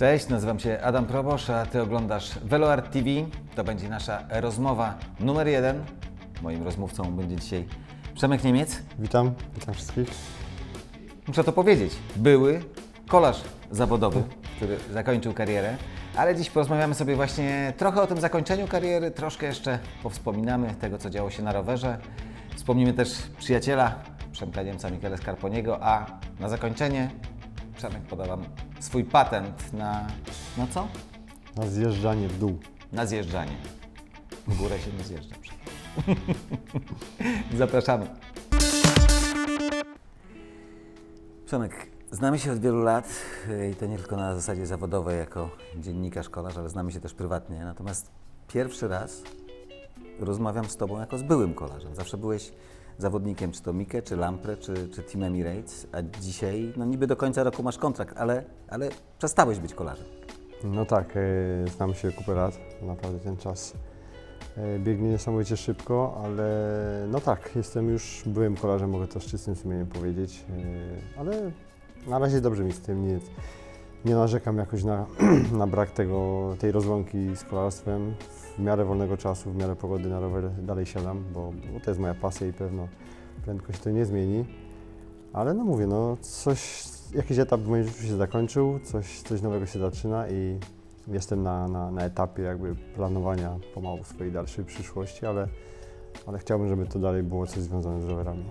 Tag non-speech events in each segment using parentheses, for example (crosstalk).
Cześć, nazywam się Adam Probosz, a Ty oglądasz VeloArt TV. To będzie nasza rozmowa numer jeden. Moim rozmówcą będzie dzisiaj Przemek Niemiec. Witam, witam wszystkich. Muszę to powiedzieć, były kolarz zawodowy, który zakończył karierę, ale dziś porozmawiamy sobie właśnie trochę o tym zakończeniu kariery, troszkę jeszcze powspominamy tego, co działo się na rowerze. Wspomnimy też przyjaciela Przemka Niemca, Michele Scarponiego, a na zakończenie Przemek poda Wam swój patent na, na co? Na zjeżdżanie w dół. Na zjeżdżanie. W górę się nie zjeżdża. (laughs) Zapraszamy. Przemek, znamy się od wielu lat i to nie tylko na zasadzie zawodowej jako dziennikarz, kolarz, ale znamy się też prywatnie. Natomiast pierwszy raz rozmawiam z Tobą jako z byłym kolarzem. Zawsze byłeś zawodnikiem, czy to czy Lampre, czy, czy Team Emirates, a dzisiaj, no niby do końca roku masz kontrakt, ale, ale przestałeś być kolarzem. No tak, e, znamy się kupę lat, naprawdę ten czas e, biegnie niesamowicie szybko, ale no tak, jestem już byłym kolarzem, mogę to z czystym sumieniem powiedzieć, e, ale na razie dobrze mi z tym, nie, nie narzekam jakoś na, (clears throat) na brak tego, tej rozłąki z kolarstwem. W miarę wolnego czasu, w miarę pogody na rower dalej siadam, bo, bo to jest moja pasja i pewno prędko się to nie zmieni. Ale no mówię, no coś, jakiś etap w moim życiu się zakończył, coś, coś nowego się zaczyna i jestem na, na, na etapie jakby planowania pomału swojej dalszej przyszłości, ale, ale chciałbym, żeby to dalej było coś związane z rowerami.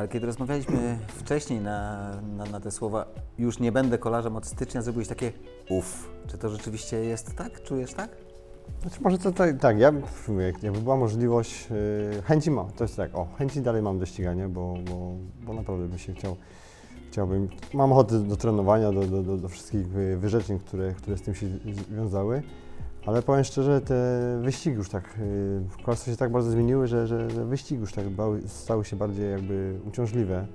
Ale kiedy rozmawialiśmy wcześniej na, na, na te słowa, już nie będę kolarzem od stycznia, zrobiłeś takie uff. Czy to rzeczywiście jest tak? Czujesz tak? Znaczy może to tak, tak ja mówię, jakby była możliwość, yy, chęci mam, to jest tak, o, chęci dalej mam do ścigania, bo, bo, bo naprawdę bym się chciał, chciałbym, mam ochotę do trenowania, do, do, do, do wszystkich wy- wyrzeczeń, które, które z tym się wiązały, ale powiem szczerze, te wyścigi już tak, yy, kolarstwo się tak bardzo zmieniły, że, że, wyścigi już tak bały, stały się bardziej jakby uciążliwe.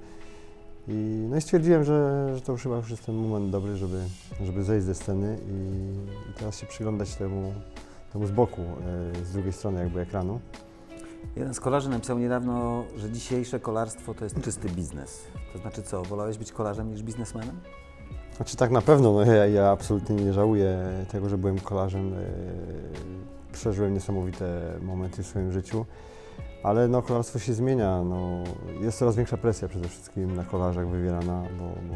I, no i stwierdziłem, że, że to już chyba już jest ten moment dobry, żeby, żeby zejść ze sceny i, i teraz się przyglądać temu, temu z boku, e, z drugiej strony jakby ekranu. Jeden z kolarzy napisał niedawno, że dzisiejsze kolarstwo to jest czysty biznes. To znaczy co, wolałeś być kolarzem niż biznesmenem? Znaczy tak na pewno, no ja, ja absolutnie nie żałuję tego, że byłem kolarzem. e, Przeżyłem niesamowite momenty w swoim życiu, ale no kolarstwo się zmienia. No, jest coraz większa presja przede wszystkim na kolarzach wywierana, bo, bo,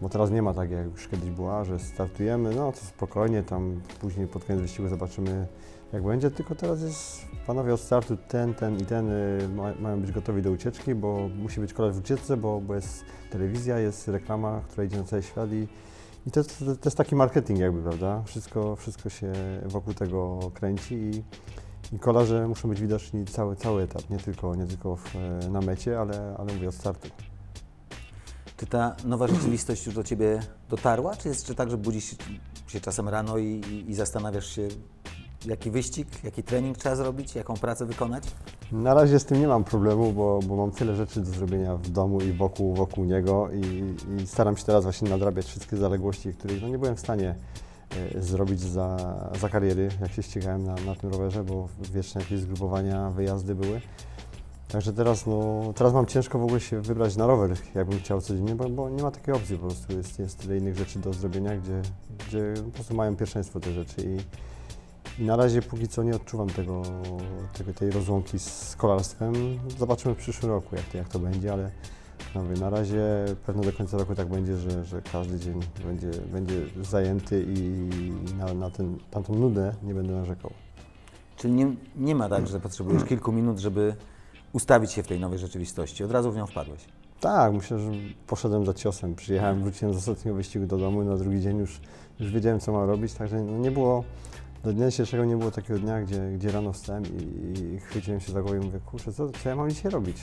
bo teraz nie ma tak jak już kiedyś była, że startujemy, no to spokojnie, tam później pod koniec wyścigu zobaczymy jak będzie, tylko teraz jest panowie od startu ten, ten i ten y, ma, mają być gotowi do ucieczki, bo musi być kolarz w ucieczce, bo, bo jest telewizja, jest reklama, która idzie na cały świat i, i to, to, to jest taki marketing jakby, prawda? Wszystko, wszystko się wokół tego kręci i, i kolarze muszą być widoczni cały, cały etap, nie tylko, nie tylko w, na mecie, ale, ale mówię od startu. Czy ta nowa rzeczywistość już do Ciebie dotarła? Czy jest czy tak, że budzisz się czasem rano i, i, i zastanawiasz się, jaki wyścig, jaki trening trzeba zrobić, jaką pracę wykonać? Na razie z tym nie mam problemu, bo, bo mam tyle rzeczy do zrobienia w domu i wokół, wokół niego i, i staram się teraz właśnie nadrabiać wszystkie zaległości, których no, nie byłem w stanie e, zrobić za, za kariery, jak się ścigałem na, na tym rowerze, bo wieczne jakieś zgrupowania, wyjazdy były. Także teraz, no, teraz mam ciężko w ogóle się wybrać na rower, jakbym chciał codziennie, bo, bo nie ma takiej opcji po prostu. Jest, jest tyle innych rzeczy do zrobienia, gdzie, gdzie po prostu mają pierwszeństwo te rzeczy i, i na razie póki co nie odczuwam tego, tego, tej rozłąki z kolarstwem. Zobaczymy w przyszłym roku, jak to, jak to będzie, ale no mówię, na razie pewno do końca roku tak będzie, że, że każdy dzień będzie, będzie zajęty i na, na, ten, na tą nudę nie będę narzekał. Czyli nie, nie ma tak, że potrzebujesz kilku minut, żeby ustawić się w tej nowej rzeczywistości. Od razu w nią wpadłeś. Tak, myślę, że poszedłem za ciosem. Przyjechałem, wróciłem z ostatniego wyścigu do domu, na drugi dzień już, już wiedziałem, co mam robić, także no nie było, do dnia dzisiejszego nie było takiego dnia, gdzie, gdzie rano wstałem i, i chwyciłem się za głowę i mówię, kurczę, co, co ja mam dzisiaj robić?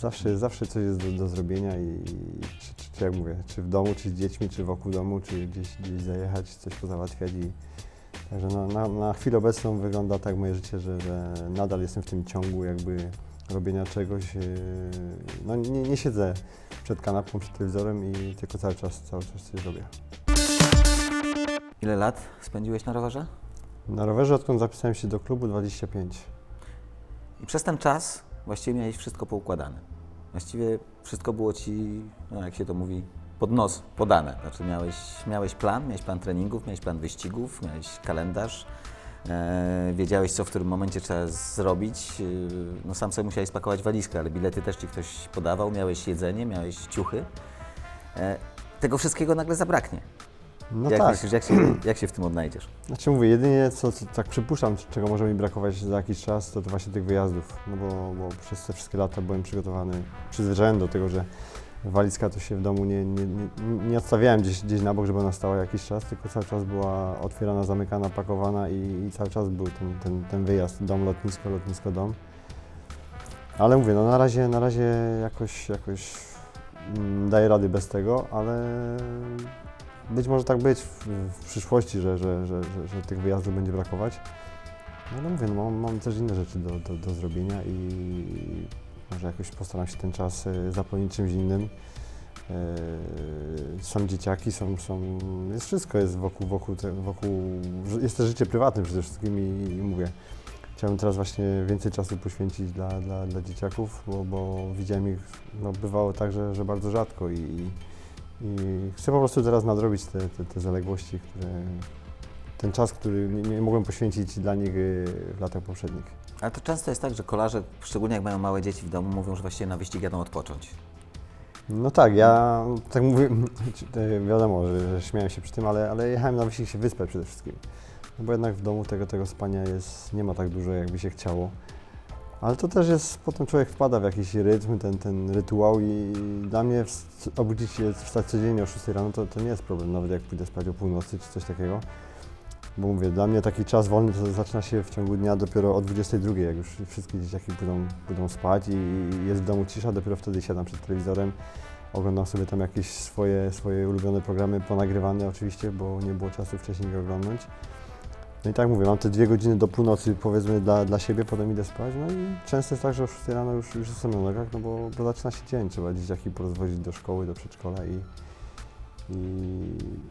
Zawsze, zawsze coś jest do, do zrobienia i, i czy, czy, czy jak mówię, czy w domu, czy z dziećmi, czy wokół domu, czy gdzieś, gdzieś zajechać, coś pozałatwiać i Także na, na, na chwilę obecną wygląda tak moje życie, że, że nadal jestem w tym ciągu jakby robienia czegoś. yy, No nie, nie siedzę przed kanapką, przed telewizorem i tylko cały czas, cały czas coś robię. Ile lat spędziłeś na rowerze? Na rowerze odkąd zapisałem się do klubu 25. I przez ten czas właściwie miałeś wszystko poukładane. Właściwie wszystko było ci, no jak się to mówi, pod nos podane. Znaczy miałeś, miałeś plan, miałeś plan treningów, miałeś plan wyścigów, miałeś kalendarz, e, wiedziałeś co w którym momencie trzeba zrobić. E, no sam sobie musiałeś spakować walizkę, ale bilety też Ci ktoś podawał, miałeś jedzenie, miałeś ciuchy. E, tego wszystkiego nagle zabraknie. No jak tak. myślisz, jak się, (clears throat) jak się w tym odnajdziesz? Znaczy mówię, jedynie co, co tak przypuszczam, czego może mi brakować za jakiś czas, to, to właśnie tych wyjazdów. No bo, bo przez te wszystkie lata byłem przygotowany, przyzwyczajony do tego, że walizka to się w domu nie, nie, nie, nie odstawiałem gdzieś, gdzieś na bok, żeby ona stała jakiś czas, tylko cały czas była otwierana, zamykana, pakowana i, i cały czas był ten, ten, ten wyjazd dom, lotnisko, lotnisko, dom. Ale mówię, no na razie, na razie jakoś, jakoś mm, daję rady bez tego, ale być może tak być w, w przyszłości, że, że, że, że, że tych wyjazdów będzie brakować. No mówię, no mam, mam też inne rzeczy do, do, do zrobienia i może jakoś postaram się ten czas e, zapełnić czymś innym. E, Są dzieciaki, są, są, jest wszystko jest wokół, wokół, wokół, jest też życie prywatne przede wszystkim i, i mówię, chciałbym teraz właśnie więcej czasu poświęcić dla, dla, dla dzieciaków, bo, bo widziałem ich, no bywało tak, że, że bardzo rzadko i, i i chcę po prostu teraz nadrobić te, te, te zaległości, które, ten czas, który nie, nie mogłem poświęcić dla nich y, w latach poprzednich. Ale to często jest tak, że kolarze, szczególnie jak mają małe dzieci w domu, mówią, że właściwie na wyścig jadą odpocząć. No tak, ja tak mówię, (laughs) wiadomo, że, że śmiałem się przy tym, ale, ale jechałem na wyścig się wyspać przede wszystkim. No bo jednak w domu tego, tego spania jest, nie ma tak dużo, jakby się chciało. Ale to też jest, potem człowiek wpada w jakiś rytm, ten, ten rytuał i dla mnie obudzić się, wstać codziennie o 6 rano to, to nie jest problem, nawet jak pójdę spać o północy czy coś takiego. Bo mówię, dla mnie taki czas wolny to zaczyna się w ciągu dnia dopiero o 22, jak już wszystkie dzieciaki pójdą, pójdą spać i, jest w domu cisza, dopiero wtedy siadam przed telewizorem, oglądam sobie tam jakieś swoje, swoje ulubione programy, ponagrywane oczywiście, bo nie było czasu wcześniej ich oglądać. No i tak mówię, mam te dwie godziny do północy powiedzmy dla, dla siebie, potem idę spać, no i często jest tak, że o 6 rano już, już jestem na nogach, no bo, bo zaczyna się dzień, trzeba dzieciaki porozwozić do szkoły, do przedszkola i, i,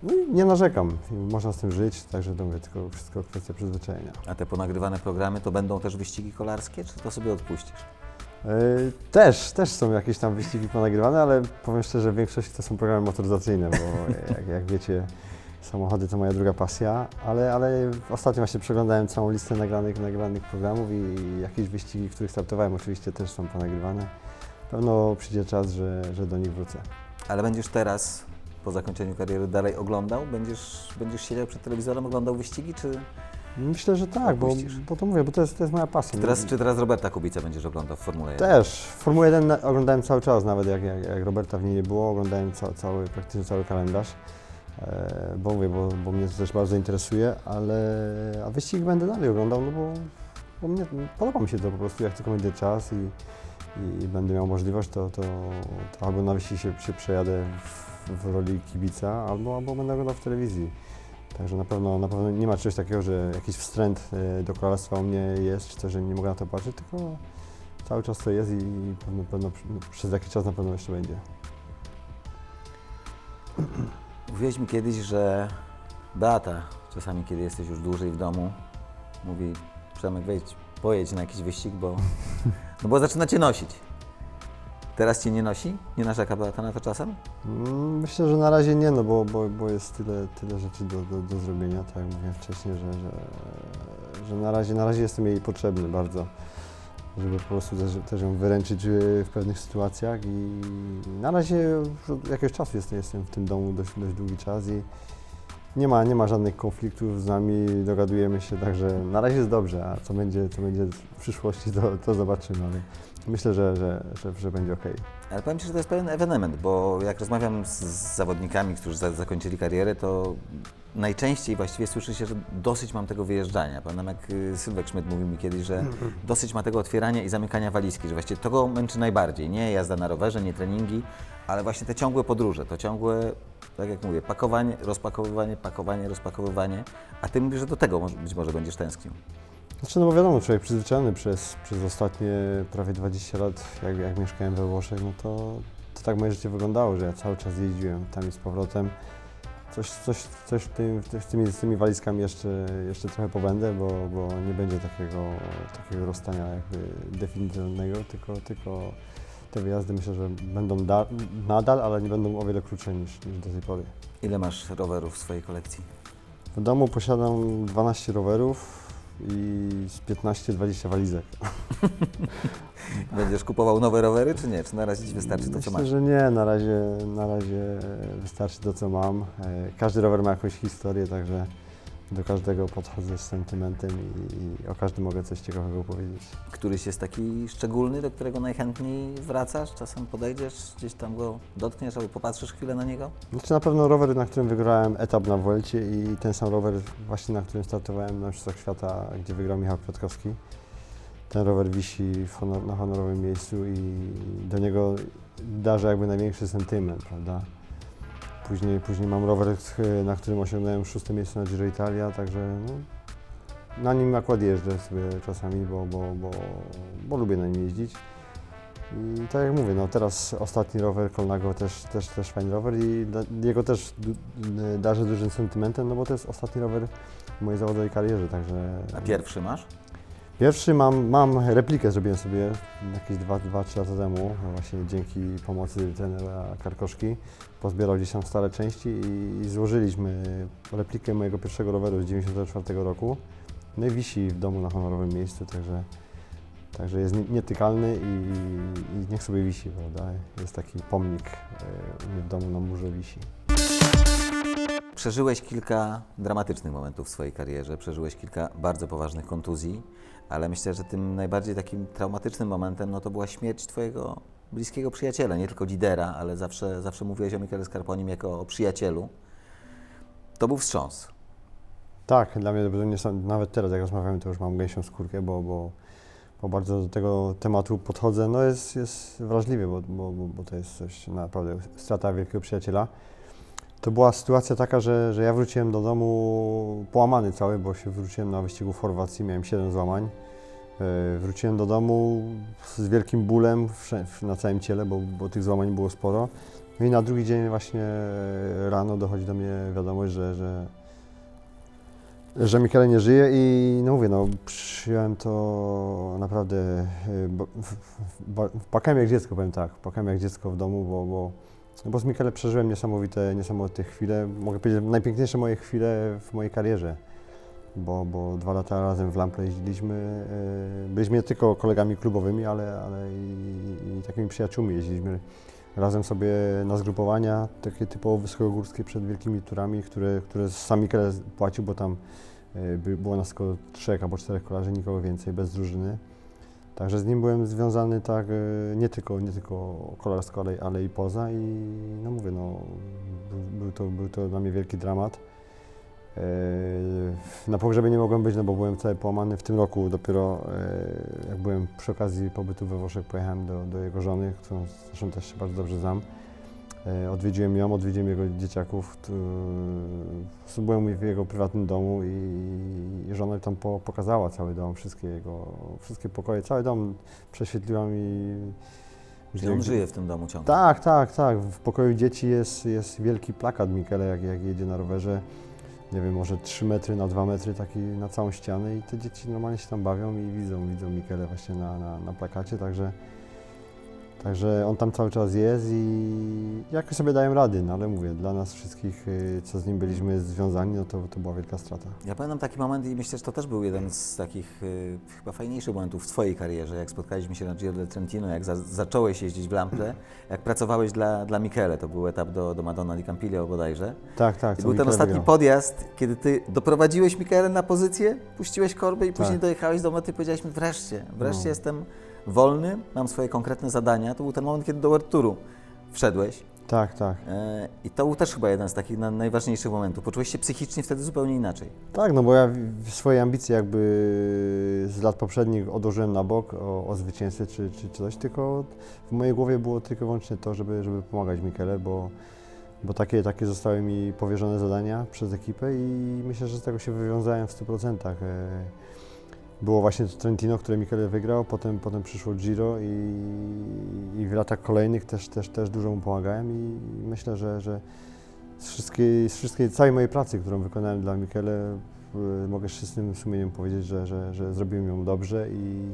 no i nie narzekam, można z tym żyć, także to mówię, tylko wszystko kwestia przyzwyczajenia. A te ponagrywane programy to będą też wyścigi kolarskie, czy to sobie odpuścisz? Yy, Też, też są jakieś tam wyścigi ponagrywane, ale powiem szczerze, większość to są programy motoryzacyjne, bo (laughs) jak, jak wiecie, samochody to moja druga pasja, ale, ale ostatnio właśnie przeglądałem całą listę nagranych, nagranych programów i jakieś wyścigi, w których startowałem oczywiście też są ponagrywane. Pewno przyjdzie czas, że, że do nich wrócę. Ale będziesz teraz, po zakończeniu kariery, dalej oglądał? Będziesz, będziesz siedział przed telewizorem, oglądał wyścigi, czy, Myślę, że tak, bo, bo to mówię, bo to jest, to jest moja pasja. czy, teraz, czy teraz Roberta Kubica będziesz oglądał w Formule 1? Też. Formułę 1 na- oglądałem cały czas, nawet jak, jak, jak Roberta w niej nie było, oglądałem ca, cały, praktycznie cały kalendarz. E, bo mówię, bo, bo mnie to też bardzo interesuje, ale a wyścig będę dalej oglądał, no bo, bo mnie, podoba mi się to po prostu, jak tylko będzie czas i, i, będę miał możliwość, to, to, to albo na wyścig się, się przejadę w, w roli kibica, albo, albo będę oglądał w telewizji. Także na pewno, na pewno nie ma czegoś takiego, że jakiś wstręt e, do kolarstwa u mnie jest, czy też, że nie mogę na to patrzeć, tylko cały czas to jest i pewno, pewno no, przez jakiś czas na pewno jeszcze będzie. Mówiłeś mi kiedyś, że Beata, czasami kiedy jesteś już dłużej w domu, mówi Przemek wejdź, pojedź na jakiś wyścig, bo, (laughs) no bo zaczyna Cię nosić. Teraz Cię nie nosi? Nie narzeka Beata na to czasem? Mm, Myślę, że na razie nie, no bo, bo, bo jest tyle, tyle rzeczy do, do, do zrobienia, tak jak mówiłem wcześniej, że, że, że na, razie, na razie jestem jej potrzebny bardzo, żeby po prostu też, też ją wyręczyć e, w pewnych sytuacjach. I na razie już od jakiegoś czasu jestem, jestem w tym domu dość, dość długi czas i nie ma, nie ma żadnych konfliktów z nami, dogadujemy się, także na razie jest dobrze, a co będzie, co będzie w przyszłości, to, to zobaczymy, ale myślę, że, że, że, że będzie okej. Ale powiem Ci, że to jest pewien ewenement, bo jak rozmawiam z, z zawodnikami, którzy za, zakończyli karierę, to najczęściej właściwie słyszy się, że dosyć mam tego wyjeżdżania. Pamiętam jak y, Sylwek Szmyt mówił mi kiedyś, że dosyć ma tego otwierania i zamykania walizki, że właściwie to go męczy najbardziej. Nie jazda na rowerze, nie treningi, ale właśnie te ciągłe podróże, to ciągłe, tak jak mówię, pakowanie, rozpakowywanie, pakowanie, rozpakowywanie. A Ty mówisz, że do tego być może będziesz tęsknił. Znaczy, no bo wiadomo, człowiek przyzwyczajony przez, przez ostatnie prawie 20 lat, jak, jak mieszkałem we Włoszech, no to, to tak moje życie wyglądało, że ja cały czas jeździłem tam i z powrotem. Coś, coś, coś w tym, w tymi, z tymi walizkami jeszcze, jeszcze trochę pobędę, bo, bo nie będzie takiego, takiego rozstania jakby definitywnego, tylko, tylko te wyjazdy myślę, że będą da, nadal, ale nie będą o wiele krótsze niż, niż do tej pory. Ile masz rowerów w swojej kolekcji? W domu posiadam 12 rowerów i z 15-20 walizek. (laughs) Będziesz kupował nowe rowery, czy nie? Czy na razie Ci wystarczy to, co Myślę, masz? że nie, na razie, na razie wystarczy to, co mam. E, Każdy rower ma jakąś historię, także do każdego podchodzę z sentymentem i, i o każdym mogę coś ciekawego powiedzieć. Któryś jest taki szczególny, do którego najchętniej wracasz? Czasem podejdziesz, gdzieś tam go dotkniesz albo popatrzysz chwilę na niego? Znaczy na pewno rower, na którym wygrałem etap na Vuelcie i ten sam rower właśnie, na którym startowałem na Mistrzostwach Świata, gdzie wygrał Michał Kwiatkowski. Ten rower wisi honor, na honorowym miejscu i do niego darzę jakby największy sentyment, prawda? Później, później mam rower, na którym osiągnąłem szóste miejsce na Giro Italia, także no, na nim akurat jeżdżę sobie czasami, bo, bo, bo, bo lubię na nim jeździć. I tak jak mówię, no teraz ostatni rower Kolnago też, też, też fajny rower i jego też darzę dużym sentymentem, no bo to jest ostatni rower w mojej zawodowej karierze, także... A pierwszy masz? Pierwszy mam, mam replikę, zrobiłem sobie jakieś 2-3 lata temu, właśnie dzięki pomocy trenera Karkoszki. Pozbierał gdzieś tam stare części i, i złożyliśmy replikę mojego pierwszego roweru z 94 roku. No i wisi w domu na honorowym miejscu, także, także jest nie- nietykalny i, i, i niech sobie wisi, prawda? Jest taki pomnik e, u mnie w domu na murze wisi. Przeżyłeś kilka dramatycznych momentów w swojej karierze, przeżyłeś kilka bardzo poważnych kontuzji, ale myślę, że tym najbardziej takim traumatycznym momentem no to była śmierć Twojego bliskiego przyjaciela, nie tylko lidera, ale zawsze, zawsze mówiłeś o Michele Scarponim jako o przyjacielu. To był wstrząs. Tak, dla mnie to nie nawet teraz jak rozmawiamy, to już mam gęsią skórkę, bo, bo, bo bardzo do tego tematu podchodzę. No jest, jest wrażliwy, bo, bo, bo to jest coś naprawdę strata wielkiego przyjaciela. To była sytuacja taka, że, że ja wróciłem do domu połamany cały, bo się wróciłem na wyścigu w Chorwacji, miałem 7 złamań. Yy, Wróciłem do domu z wielkim bólem na całym ciele, bo, bo tych złamań było sporo. No i na drugi dzień właśnie rano dochodzi do mnie wiadomość, że, że, że Michele nie żyje i no mówię, no przyjąłem to naprawdę, ba- płakałem jak dziecko, powiem tak, płakałem jak dziecko w domu, bo, bo, bo z Michele przeżyłem niesamowite, niesamowite chwile, mogę powiedzieć, najpiękniejsze moje chwile w mojej karierze, bo, bo dwa lata razem w Lample jeździliśmy, y, byliśmy nie tylko kolegami klubowymi, ale, ale i, i takimi przyjaciółmi. Jeździliśmy razem sobie na zgrupowania, takie typowo wysokogórskie przed wielkimi turami, które, które sam Michele płacił, bo tam by- było nas tylko trzech albo czterech kolarzy, nikogo więcej, bez drużyny. Także z nim byłem związany tak y, nie tylko, nie tylko kolarsko, ale, ale i poza i no mówię, no, był, był, to, był to dla mnie wielki dramat. Y, Na pogrzebie nie mogłem być, no bo byłem cały połamany. W tym roku dopiero, y, jak byłem przy okazji pobytu we Włoszech, pojechałem do, do jego żony, którą zresztą też się bardzo dobrze znam. E, Odwiedziłem ją, odwiedziłem jego dzieciaków. Prostu byłem w jego prywatnym domu i, żona tam po, pokazała cały dom, wszystkie jego, wszystkie pokoje, cały dom prześwietliła mi. Czyli on żyje w tym domu ciągle. Tak, tak, tak. W pokoju dzieci jest, jest wielki plakat Michele, jak, jak jedzie na rowerze. Nie wiem, może 3 metry na 2 metry, taki na całą ścianę i te dzieci normalnie się tam bawią i widzą, widzą Michele właśnie na, na, na plakacie, także, także on tam cały czas jest i jakoś sobie dają rady, no ale mówię, dla nas wszystkich, y, co z nim byliśmy związani, no to, to była wielka strata. Ja pamiętam taki moment i myślę, że to też był jeden z takich y, chyba fajniejszych momentów w Twojej karierze, jak spotkaliśmy się na Giro del Trentino, jak za, zacząłeś jeździć w Lample, jak pracowałeś dla, dla Michele, to był etap do, do Madonna di Campiglio bodajże. Tak, tak. I był ten Michele ostatni wygrał. podjazd, kiedy Ty doprowadziłeś Michele na pozycję, puściłeś korbę i później Tak. dojechałeś do mety i powiedziałeś mi wreszcie, wreszcie No. jestem wolny, mam swoje konkretne zadania. To był ten moment, kiedy do World Touru wszedłeś. Tak, tak. E, I to był też chyba jeden z takich na, najważniejszych momentów. Poczułeś się psychicznie wtedy zupełnie inaczej. Tak, no bo ja swoje ambicje jakby z lat poprzednich odłożyłem na bok o, o zwycięstwie czy, czy, czy coś, tylko w mojej głowie było tylko i wyłącznie to, żeby, żeby pomagać Michele, bo, bo takie, takie zostały mi powierzone zadania przez ekipę i myślę, że z tego się wywiązałem w 100%. Było właśnie to Trentino, które Michele wygrał, potem, potem przyszło Giro i, i w latach kolejnych też, też, też dużo mu pomagałem i myślę, że, że z wszystkiej, z wszystkiej całej mojej pracy, którą wykonałem dla Michele, y, mogę z czystym sumieniem powiedzieć, że, że, że zrobiłem ją dobrze i,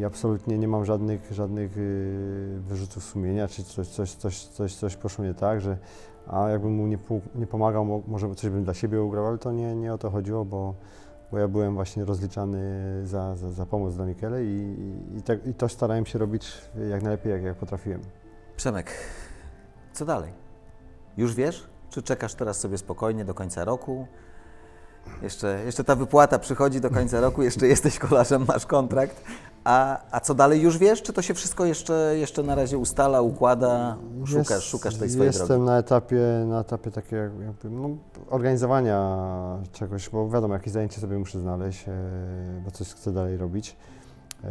i absolutnie nie mam żadnych, żadnych y, wyrzutów sumienia, czy coś, coś, coś, coś, coś poszło nie tak, że a jakbym mu nie, nie pomagał, mo- może coś bym dla siebie ugrał, ale to nie, nie o to chodziło, bo, bo ja byłem właśnie rozliczany za, za, za pomoc dla Michele i, i, i, tak, i to starałem się robić jak najlepiej, jak, jak potrafiłem. Przemek, co dalej? Już wiesz? Czy czekasz teraz sobie spokojnie do końca roku? Jeszcze, jeszcze ta wypłata przychodzi do końca roku, jeszcze jesteś kolarzem, masz kontrakt. A, a co dalej już wiesz? Czy to się wszystko jeszcze, jeszcze na razie ustala, układa? Szukasz, Jest- szukasz tej swojej Jestem drogi. na etapie, na etapie takiego jak- jakby, no, organizowania czegoś, bo wiadomo, jakieś zajęcie sobie muszę znaleźć, e, bo coś chcę dalej robić. E,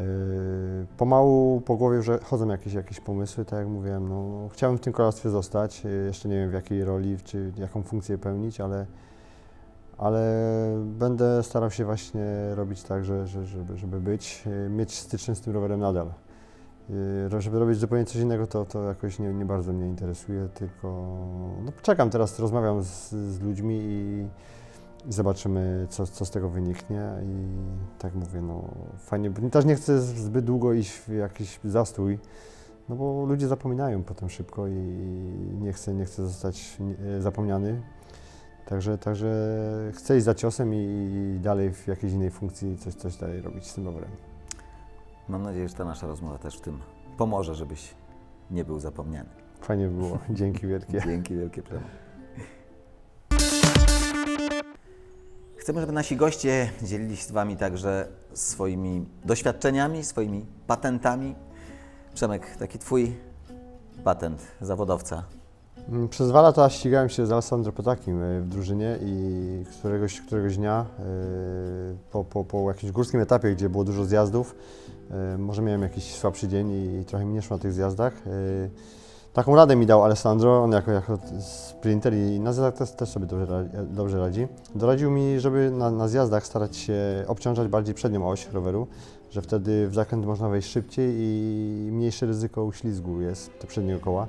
pomału po głowie że chodzą jakieś, jakieś pomysły, tak jak mówiłem, no, chciałbym w tym kolarstwie zostać, e, jeszcze nie wiem w jakiej roli, czy jaką funkcję pełnić, ale, ale będę starał się właśnie robić tak, że, że, żeby, żeby być, e, mieć styczność z tym rowerem nadal. Yy, Żeby robić zupełnie coś innego, to, to jakoś nie, nie bardzo mnie interesuje, tylko no, czekam teraz, rozmawiam z, z ludźmi i, i zobaczymy, co, co z tego wyniknie. I tak mówię, no fajnie, też nie chcę zbyt długo iść w jakiś zastój, no bo ludzie zapominają potem szybko i nie chcę, nie chcę zostać nie- zapomniany. Także, także chcę iść za ciosem i, i dalej w jakiejś innej funkcji coś, coś dalej robić z tym rowerem. Mam nadzieję, że ta nasza rozmowa też w tym pomoże, żebyś nie był zapomniany. Fajnie było, (laughs) dzięki wielkie. Dzięki wielkie Przemek. Chcemy, żeby nasi goście dzielili się z Wami także swoimi doświadczeniami, swoimi patentami. Przemek, taki Twój patent zawodowca. Mm, Przez dwa lata ścigałem się z Alessandro Potakim e, w drużynie i któregoś, któregoś dnia e, po, po, po jakimś górskim etapie, gdzie było dużo zjazdów, e, może miałem jakiś słabszy dzień i trochę mi nie szło na tych zjazdach. Taką radę mi dał Alessandro, on jako, jako sprinter i na zjazdach też, też sobie dobrze, dobrze radzi. Doradził mi, żeby na, na zjazdach starać się obciążać bardziej przednią oś roweru, że wtedy w zakręt można wejść szybciej i mniejsze ryzyko uślizgu jest do przedniego koła.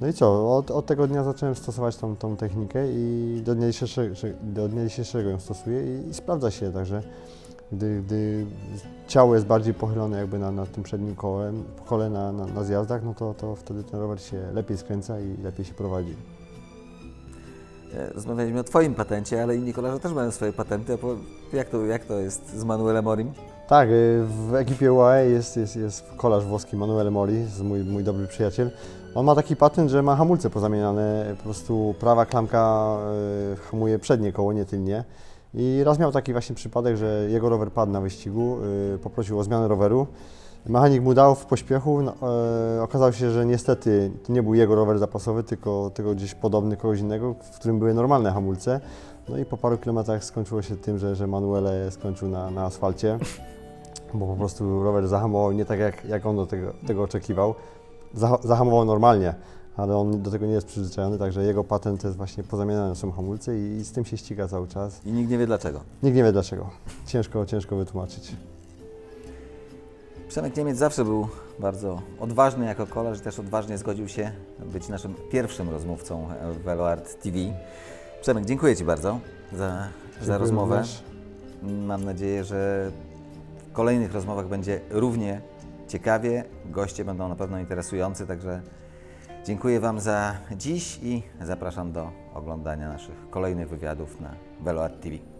No i co, od, od tego dnia zacząłem stosować tą, tą technikę i do dnia dzisiejszego, do dnia dzisiejszego ją stosuję i, i sprawdza się, także gdy, gdy ciało jest bardziej pochylone jakby na, na tym przednim kołem, kole na, na, na zjazdach, no to, to wtedy ten rower się lepiej skręca i lepiej się prowadzi. E, Rozmawialiśmy o Twoim patencie, ale inni kolarze też mają swoje patenty. Jak to, jak to jest z Manuelem Morim? Tak, y, w ekipie UAE jest, jest, jest kolarz włoski Manuel Mori, mój, mój dobry przyjaciel. On ma taki patent, że ma hamulce pozamieniane, po prostu prawa klamka y, hamuje przednie koło, nie tylnie. I raz miał taki właśnie przypadek, że jego rower padł na wyścigu, y, poprosił o zmianę roweru. Mechanik mu dał w pośpiechu, no, e, okazało się, że niestety to nie był jego rower zapasowy, tylko, tylko gdzieś podobny kogoś innego, w którym były normalne hamulce. No i po paru kilometrach skończyło się tym, że, że Manuele skończył na, na asfalcie, bo po prostu rower zahamował nie tak, jak, jak on do tego, tego oczekiwał. Zaha- zahamował normalnie, ale on do tego nie jest przyzwyczajony, także jego patent to jest właśnie pozamieniane są hamulce i, i z tym się ściga cały czas. I nikt nie wie dlaczego. Nikt nie wie dlaczego. Ciężko, ciężko wytłumaczyć. Przemek Niemiec zawsze był bardzo odważny jako kolarz i też odważnie zgodził się być naszym pierwszym rozmówcą w Veloart TV. Przemek, dziękuję Ci bardzo za, za rozmowę. również. Mam nadzieję, że w kolejnych rozmowach będzie równie ciekawie. Goście będą na pewno interesujący, także dziękuję Wam za dziś i zapraszam do oglądania naszych kolejnych wywiadów na Veloart TV.